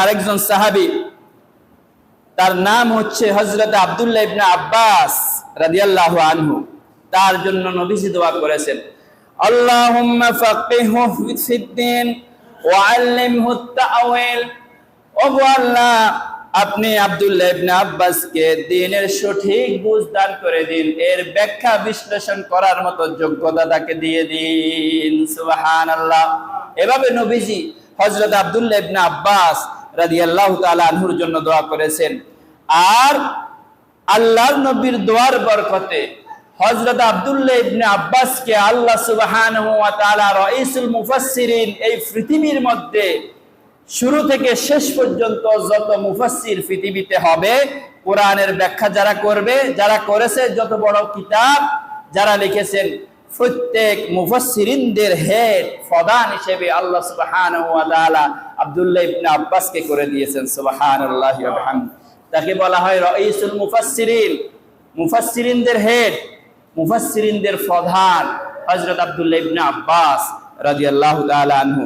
আরেকজন সাহাবী, তার নাম হচ্ছে হজরত আব্দুল্লাহ ইবনে আব্বাস রাদিয়াল্লাহু আনহু। তার জন্য নবীজি দোয়া করেছেন, আল্লাহুম্মা ফাক্কিহু ফিদ্দিন ওয়া আল্লিমহু তাআওয়িল ওগো আল্লাহ, আপনি আব্দুল্লাহ ইবনে আব্বাসকে দ্বীনের সঠিক বুঝ দান করে দিন। এর ব্যাখ্যা বিশ্লেষণ করার মতো যোগ্যতা তাকে দিয়ে দিন। সুবহানাল্লাহ। এভাবে নবীজি হযরত আব্দুল্লাহ ইবনে আব্বাস রাদিয়াল্লাহু তাআলা আনহুর জন্য দোয়া করেছেন। আর আল্লাহর নবীর দোয়ার বরকতে হযরত আব্দুল্লাহ ইবনে আব্বাসকে আল্লাহ তাআলা রাইসুল মুফাসসিরিন এই পৃথিবীর মধ্যে শুরু থেকে শেষ পর্যন্ত যত মুফাসসির পৃথিবীতে হবে, কোরআনের ব্যাখ্যা যারা করবে, যারা করেছে, যত বড় কিতাব যারা লিখেছেন প্রত্যেক মুফাসসিরিনদের হেড, প্রধান হিসেবে আল্লাহ সুবহানাহু ওয়া তাআলা আব্দুল্লাহ ইবনে আব্বাসকে করে দিয়েছেন, সুবহানাল্লাহি ওয়া বিহামদি তাকে বলা হয় রাইসুল মুফাসসিরিন। মুফাসসিরিনদের হেড, মুফাসসিরিনদের প্রধান হযরত আব্দুল্লাহ ইবনে আব্বাস রাদিয়াল্লাহু তাআলা আনহু।